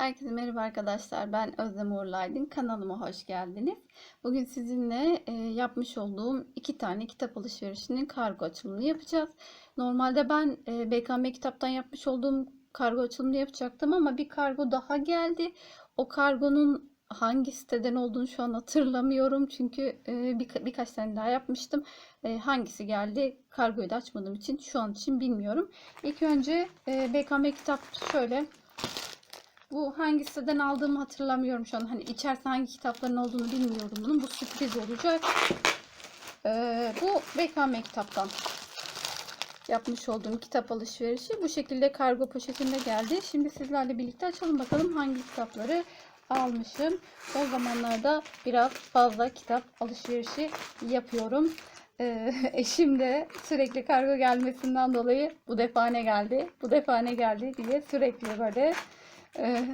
Herkese merhaba arkadaşlar. Ben Özlem Uğurlaydın. Kanalıma hoş geldiniz. Bugün sizinle e, yapmış olduğum iki tane kitap alışverişinin kargo açılımını yapacağız. Normalde ben e, BKM kitaptan yapmış olduğum kargo açılımını yapacaktım ama bir kargo daha geldi. O kargonun hangi siteden olduğunu şu an hatırlamıyorum. Çünkü e, bir, birkaç tane daha yapmıştım. E, hangisi geldi kargoyu da açmadığım için şu an için bilmiyorum. İlk önce e, BKM kitap şöyle bu hangi siteden aldığımı hatırlamıyorum şu an. Hani içerisinde hangi kitapların olduğunu bilmiyorum bunun. Bu sürpriz olacak. Ee, bu BKM kitaptan yapmış olduğum kitap alışverişi. Bu şekilde kargo poşetinde geldi. Şimdi sizlerle birlikte açalım bakalım hangi kitapları almışım. O zamanlarda biraz fazla kitap alışverişi yapıyorum. Ee, eşim de sürekli kargo gelmesinden dolayı bu defa ne geldi, bu defa ne geldi diye sürekli böyle e,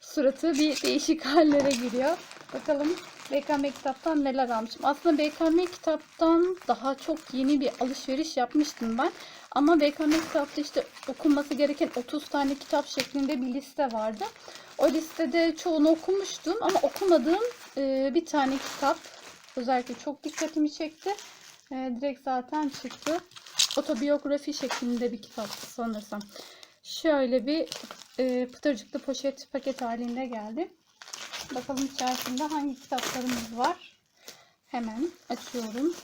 suratı bir değişik hallere giriyor. Bakalım BKM kitaptan neler almışım. Aslında BKM kitaptan daha çok yeni bir alışveriş yapmıştım ben. Ama BKM kitapta işte okunması gereken 30 tane kitap şeklinde bir liste vardı. O listede çoğunu okumuştum ama okumadığım e, bir tane kitap özellikle çok dikkatimi çekti. E, direkt zaten çıktı. Otobiyografi şeklinde bir kitap sanırsam. Şöyle bir e, pıtırcıklı poşet paket halinde geldi. Bakalım içerisinde hangi kitaplarımız var. Hemen açıyorum.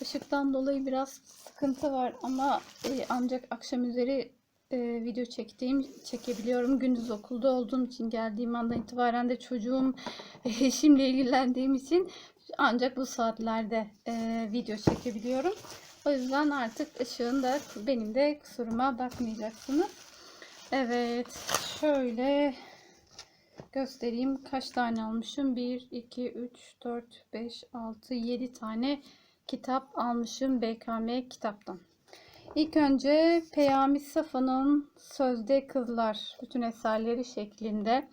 Işıktan dolayı biraz sıkıntı var ama e, ancak akşam üzeri e, video çektiğim çekebiliyorum. Gündüz okulda olduğum için geldiğim andan itibaren de çocuğum eşimle ilgilendiğim için ancak bu saatlerde e, video çekebiliyorum. O yüzden artık ışığın da benim de kusuruma bakmayacaksınız. Evet. Şöyle göstereyim. Kaç tane almışım? 1, 2, 3, 4, 5, 6, 7 tane kitap almışım BKM kitaptan. İlk önce Peyami Safa'nın Sözde Kızlar bütün eserleri şeklinde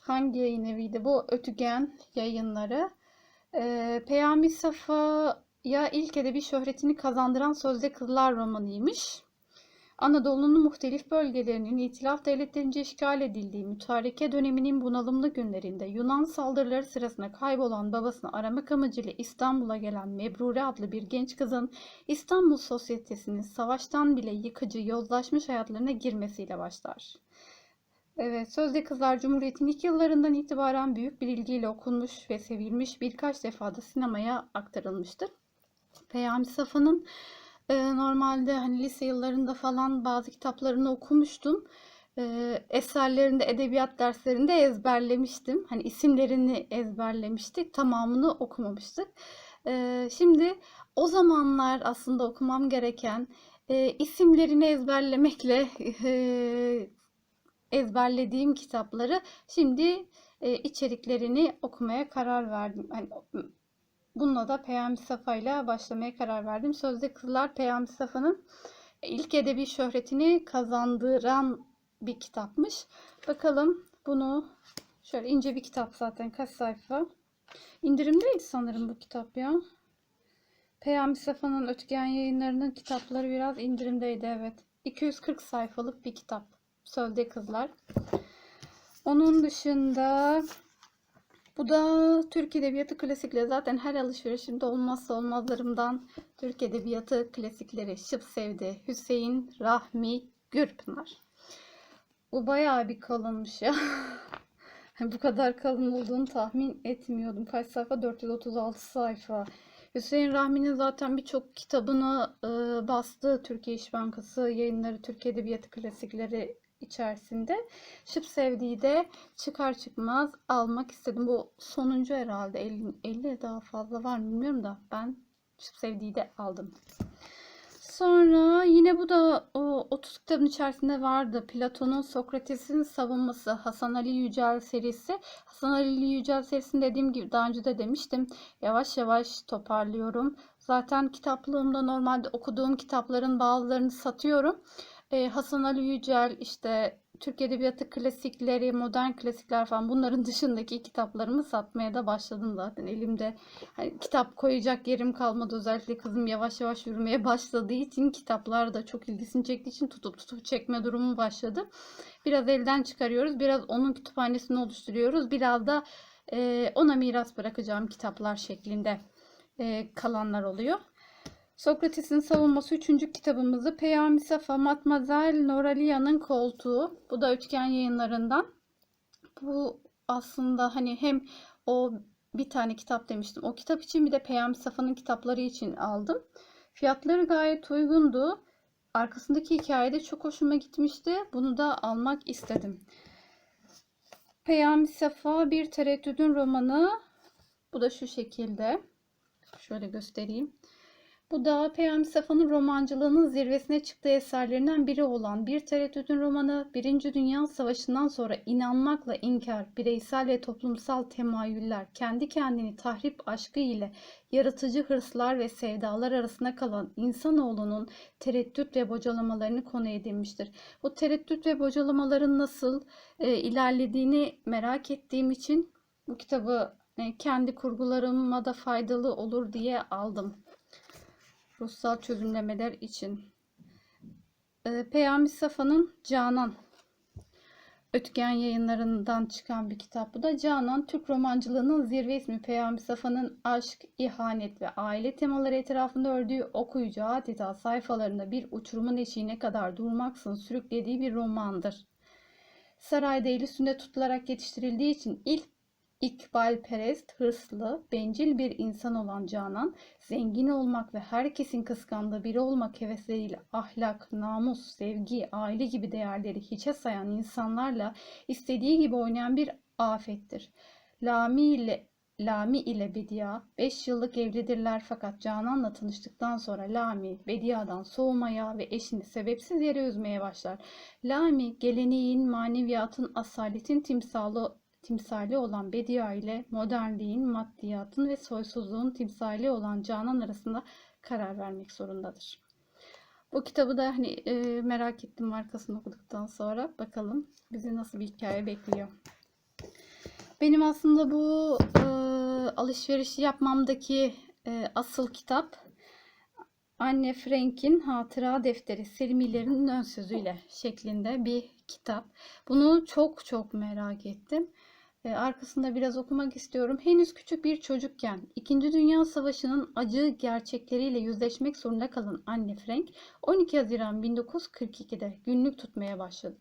hangi yayın eviydi bu? Ötügen yayınları. Ee, Peyami Safa'ya ilk edebi şöhretini kazandıran Sözde Kızlar romanıymış. Anadolu'nun muhtelif bölgelerinin itilaf devletlerince işgal edildiği mütareke döneminin bunalımlı günlerinde Yunan saldırıları sırasında kaybolan babasını aramak amacıyla İstanbul'a gelen Mebrure adlı bir genç kızın İstanbul sosyetesinin savaştan bile yıkıcı, yozlaşmış hayatlarına girmesiyle başlar. Evet, Sözde Kızlar Cumhuriyet'in ilk yıllarından itibaren büyük bir ilgiyle okunmuş ve sevilmiş birkaç defada sinemaya aktarılmıştır. Peyami Safa'nın e, normalde hani lise yıllarında falan bazı kitaplarını okumuştum. E, eserlerinde, edebiyat derslerinde ezberlemiştim. Hani isimlerini ezberlemiştik. Tamamını okumamıştık. E, şimdi o zamanlar aslında okumam gereken e, isimlerini ezberlemekle e, ezberlediğim kitapları şimdi e, içeriklerini okumaya karar verdim. Yani, bununla da Peyami Safa ile başlamaya karar verdim. Sözde Kızlar Peyami Safa'nın ilk edebi şöhretini kazandıran bir kitapmış. Bakalım bunu şöyle ince bir kitap zaten kaç sayfa. İndirimdeydi sanırım bu kitap ya. Peyami Safa'nın Ötügen yayınlarının kitapları biraz indirimdeydi evet. 240 sayfalık bir kitap. Sözde Kızlar. Onun dışında bu da Türk Edebiyatı klasikleri. Zaten her alışverişimde olmazsa olmazlarımdan Türk Edebiyatı klasikleri. Şıp Sevdi, Hüseyin, Rahmi, Gürpınar. Bu bayağı bir kalınmış ya. Bu kadar kalın olduğunu tahmin etmiyordum. Kaç sayfa? 436 sayfa. Hüseyin Rahmi'nin zaten birçok kitabını e, bastı Türkiye İş Bankası yayınları, Türk Edebiyatı klasikleri içerisinde. Şıp sevdiği de çıkar çıkmaz almak istedim. Bu sonuncu herhalde 50, 50 daha fazla var bilmiyorum da ben şıp sevdiği de aldım. Sonra yine bu da o 30 kitabın içerisinde vardı. Platon'un Sokrates'in savunması Hasan Ali Yücel serisi. Hasan Ali Yücel serisini dediğim gibi daha önce de demiştim. Yavaş yavaş toparlıyorum. Zaten kitaplığımda normalde okuduğum kitapların bazılarını satıyorum. E, Hasan Ali Yücel, işte Türk Edebiyatı klasikleri, modern klasikler falan bunların dışındaki kitaplarımı satmaya da başladım zaten. Elimde hani kitap koyacak yerim kalmadı. Özellikle kızım yavaş yavaş yürümeye başladığı için kitaplar da çok ilgisini çektiği için tutup tutup çekme durumu başladı. Biraz elden çıkarıyoruz, biraz onun kütüphanesini oluşturuyoruz. Biraz da e, ona miras bırakacağım kitaplar şeklinde e, kalanlar oluyor. Sokrates'in savunması 3. kitabımızı Peyami Safa Matmazel Noralia'nın koltuğu. Bu da üçgen yayınlarından. Bu aslında hani hem o bir tane kitap demiştim. O kitap için bir de Peyami Safa'nın kitapları için aldım. Fiyatları gayet uygundu. Arkasındaki hikaye de çok hoşuma gitmişti. Bunu da almak istedim. Peyami Safa bir tereddüdün romanı. Bu da şu şekilde. Şöyle göstereyim. Bu da Peyami Safa'nın romancılığının zirvesine çıktığı eserlerinden biri olan Bir Tereddüdün romanı, Birinci Dünya Savaşı'ndan sonra inanmakla inkar, bireysel ve toplumsal temayüller, kendi kendini tahrip aşkı ile yaratıcı hırslar ve sevdalar arasında kalan insanoğlunun tereddüt ve bocalamalarını konu edinmiştir. Bu tereddüt ve bocalamaların nasıl e, ilerlediğini merak ettiğim için bu kitabı e, kendi kurgularıma da faydalı olur diye aldım ruhsal çözümlemeler için. Ee, Peyami Safa'nın Canan Ötken yayınlarından çıkan bir kitap bu da. Canan, Türk romancılığının zirve ismi Peyami Safa'nın aşk, ihanet ve aile temaları etrafında ördüğü okuyucu adeta sayfalarında bir uçurumun eşiğine kadar durmaksın sürüklediği bir romandır. Sarayda el üstünde tutularak yetiştirildiği için ilk İkbalperest, hırslı, bencil bir insan olan Canan, zengin olmak ve herkesin kıskandığı biri olmak hevesleriyle ahlak, namus, sevgi, aile gibi değerleri hiçe sayan insanlarla istediği gibi oynayan bir afettir. Lami ile Lami ile Bedia 5 yıllık evlidirler fakat Canan'la tanıştıktan sonra Lami Bedia'dan soğumaya ve eşini sebepsiz yere üzmeye başlar. Lami geleneğin, maneviyatın, asaletin timsalı timsali olan Bedia ile modernliğin, maddiyatın ve soysuzluğun timsali olan Canan arasında karar vermek zorundadır. Bu kitabı da hani e, merak ettim markasını okuduktan sonra. Bakalım bizi nasıl bir hikaye bekliyor. Benim aslında bu e, alışverişi yapmamdaki e, asıl kitap Anne Frank'in Hatıra Defteri Selimilerin Ön Sözüyle şeklinde bir kitap. Bunu çok çok merak ettim. E, arkasında biraz okumak istiyorum. Henüz küçük bir çocukken 2. Dünya Savaşı'nın acı gerçekleriyle yüzleşmek zorunda kalan Anne Frank 12 Haziran 1942'de günlük tutmaya başladı.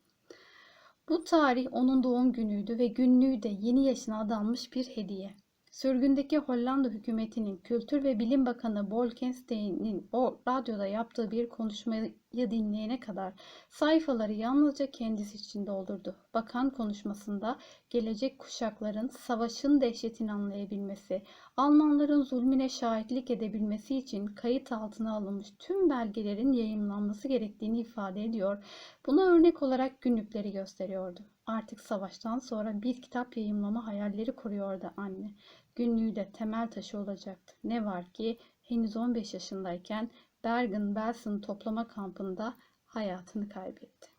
Bu tarih onun doğum günüydü ve günlüğü de yeni yaşına adanmış bir hediye. Sürgündeki Hollanda hükümetinin Kültür ve Bilim Bakanı Bolkestein'in o radyoda yaptığı bir konuşmayı dinleyene kadar sayfaları yalnızca kendisi için doldurdu. Bakan konuşmasında gelecek kuşakların savaşın dehşetini anlayabilmesi, Almanların zulmüne şahitlik edebilmesi için kayıt altına alınmış tüm belgelerin yayınlanması gerektiğini ifade ediyor. Buna örnek olarak günlükleri gösteriyordu. Artık savaştan sonra bir kitap yayımlama hayalleri kuruyordu anne günlüğü de temel taşı olacaktı. Ne var ki henüz 15 yaşındayken Bergen-Belsen toplama kampında hayatını kaybetti.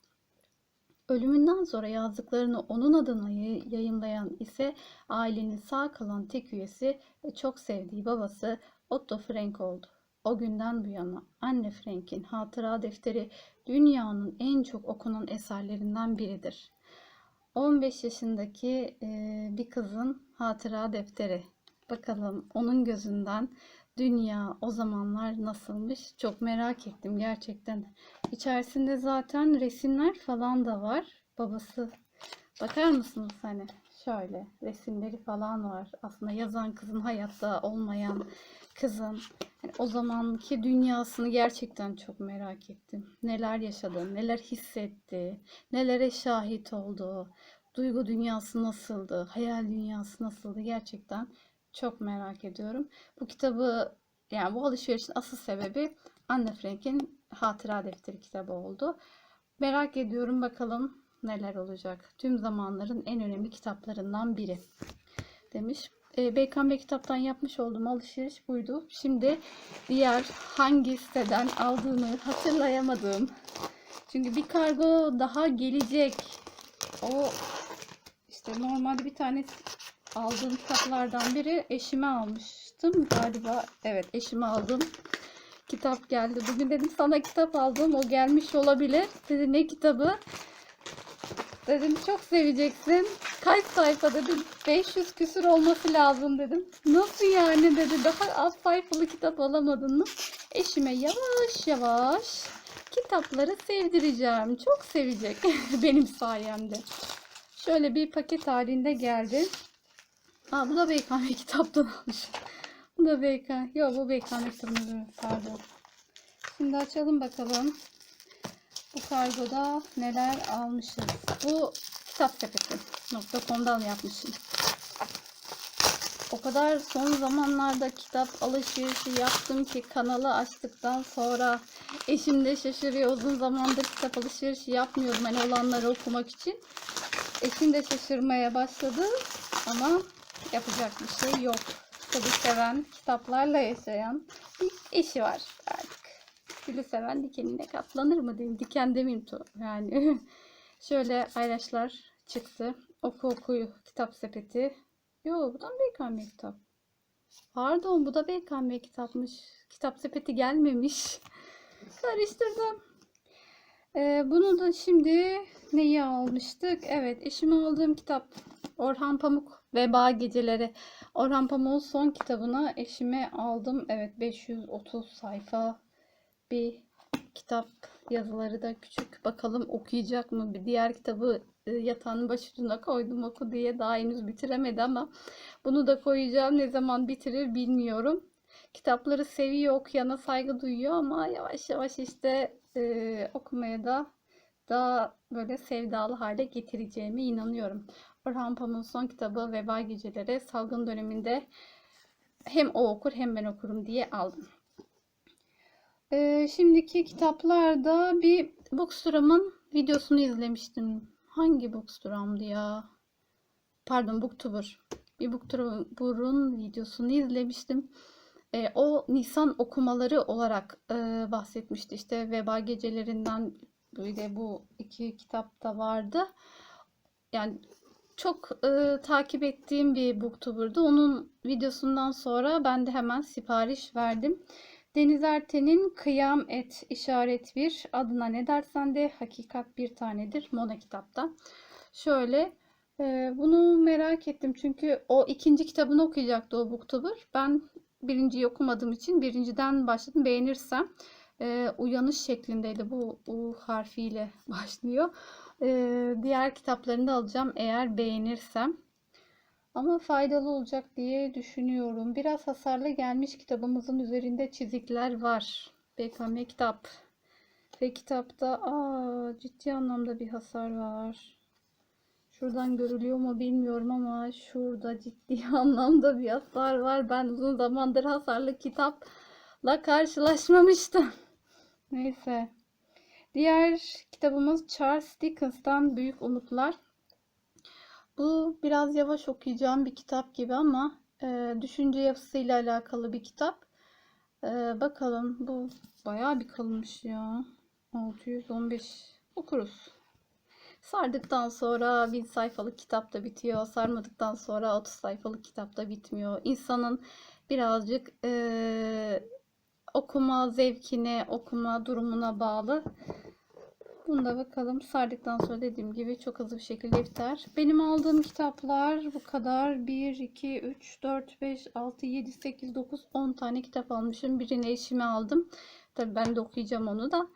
Ölümünden sonra yazdıklarını onun adına yayınlayan ise ailenin sağ kalan tek üyesi ve çok sevdiği babası Otto Frank oldu. O günden bu yana Anne Frank'in hatıra defteri dünyanın en çok okunan eserlerinden biridir. 15 yaşındaki bir kızın hatıra defteri. Bakalım onun gözünden dünya o zamanlar nasılmış çok merak ettim gerçekten. İçerisinde zaten resimler falan da var. Babası bakar mısınız hani şöyle resimleri falan var. Aslında yazan kızın hayatta olmayan kızın yani o zamanki dünyasını gerçekten çok merak ettim. Neler yaşadı, neler hissetti, nelere şahit oldu, duygu dünyası nasıldı, hayal dünyası nasıldı gerçekten çok merak ediyorum. Bu kitabı yani bu alışverişin asıl sebebi Anne Frank'in hatıra defteri kitabı oldu. Merak ediyorum bakalım neler olacak. Tüm zamanların en önemli kitaplarından biri demiş. E, BKM kitaptan yapmış olduğum alışveriş buydu. Şimdi diğer hangi siteden aldığımı hatırlayamadığım Çünkü bir kargo daha gelecek. O işte normalde bir tane aldığım kitaplardan biri eşime almıştım galiba. Evet eşime aldım. Kitap geldi. Bugün dedim sana kitap aldım. O gelmiş olabilir. Dedi ne kitabı? Dedim çok seveceksin. Kaç sayfa dedim. 500 küsür olması lazım dedim. Nasıl yani dedi. Daha az sayfalı kitap alamadın mı? Eşime yavaş yavaş kitapları sevdireceğim. Çok sevecek benim sayemde. Şöyle bir paket halinde geldi. Aa, bu da BKM kitaptan almış. Bu da BKM. Yok bu BKM kitabını pardon. Şimdi açalım bakalım. Bu kargoda neler almışız. Bu kitap sepeti.com'dan yapmışım. O kadar son zamanlarda kitap alışverişi yaptım ki kanalı açtıktan sonra eşim de şaşırıyor. Uzun zamandır kitap alışverişi yapmıyordum hani olanları okumak için. Eşim de şaşırmaya başladı ama yapacak bir şey yok. Kitabı seven, kitaplarla yaşayan bir eşi var artık. Gülü seven dikenine katlanır mı diyeyim. Diken demeyeyim to yani. Şöyle ayraçlar çıktı. Oku okuyu kitap sepeti. Yo bu da BKM kitap. Pardon bu da BKM kitapmış. Kitap sepeti gelmemiş. Karıştırdım. Ee, bunu da şimdi neyi almıştık? Evet eşime aldığım kitap Orhan Pamuk Veba Geceleri. Orhan Pamuk'un son kitabını eşime aldım. Evet 530 sayfa bir kitap yazıları da küçük. Bakalım okuyacak mı? Bir diğer kitabı e, yatağının başucuna koydum oku diye daha henüz bitiremedi ama bunu da koyacağım. Ne zaman bitirir bilmiyorum. Kitapları seviyor, okuyana saygı duyuyor ama yavaş yavaş işte e, okumaya da daha böyle sevdalı hale getireceğime inanıyorum. Orhan Pamuk'un son kitabı Veba Geceleri salgın döneminde hem o okur hem ben okurum diye aldım. Ee, şimdiki kitaplarda bir Bookstagram'ın videosunu izlemiştim. Hangi Bookstagram'dı ya? Pardon Booktuber. Bir Booktuber'ın videosunu izlemiştim. Ee, o Nisan okumaları olarak e, bahsetmişti. İşte Veba Gecelerinden böyle bu iki kitap da vardı. Yani çok e, takip ettiğim bir booktuber'dı. Onun videosundan sonra ben de hemen sipariş verdim. Deniz Erten'in Kıyam Et işaret bir adına ne dersen de hakikat bir tanedir Mona kitapta. Şöyle e, bunu merak ettim çünkü o ikinci kitabını okuyacaktı o booktuber. Ben birinciyi okumadığım için birinciden başladım. Beğenirsem e, uyanış şeklindeydi. Bu U harfiyle başlıyor. E, diğer kitaplarını da alacağım eğer beğenirsem. Ama faydalı olacak diye düşünüyorum. Biraz hasarlı gelmiş kitabımızın üzerinde çizikler var. BKM kitap. Ve kitapta aa, ciddi anlamda bir hasar var. Şuradan görülüyor mu bilmiyorum ama şurada ciddi anlamda bir hasar var. Ben uzun zamandır hasarlı kitapla karşılaşmamıştım. Neyse. Diğer kitabımız Charles Dickens'tan Büyük Umutlar. Bu biraz yavaş okuyacağım bir kitap gibi ama e, düşünce yapısıyla alakalı bir kitap. E, bakalım bu bayağı bir kalınmış ya. 615 okuruz. Sardıktan sonra 1000 sayfalık kitap da bitiyor. Sarmadıktan sonra 30 sayfalık kitap da bitmiyor. İnsanın birazcık e, okuma zevkine, okuma durumuna bağlı. Bunda bakalım sardıktan sonra dediğim gibi çok hızlı bir şekilde biter. Benim aldığım kitaplar bu kadar. 1, 2, 3, 4, 5, 6, 7, 8, 9, 10 tane kitap almışım. Birini eşime aldım. Tabii ben de okuyacağım onu da.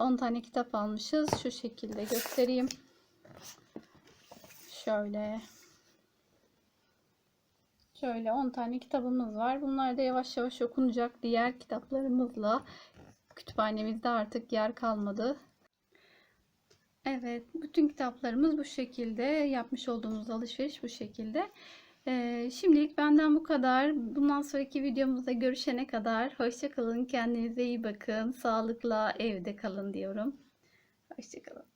10 tane kitap almışız. Şu şekilde göstereyim. Şöyle. Şöyle 10 tane kitabımız var. Bunlar da yavaş yavaş okunacak diğer kitaplarımızla. Kütüphanemizde artık yer kalmadı. Evet, bütün kitaplarımız bu şekilde. Yapmış olduğumuz alışveriş bu şekilde. Ee, şimdilik benden bu kadar. Bundan sonraki videomuzda görüşene kadar hoşça kalın. Kendinize iyi bakın. Sağlıkla evde kalın diyorum. Hoşça kalın.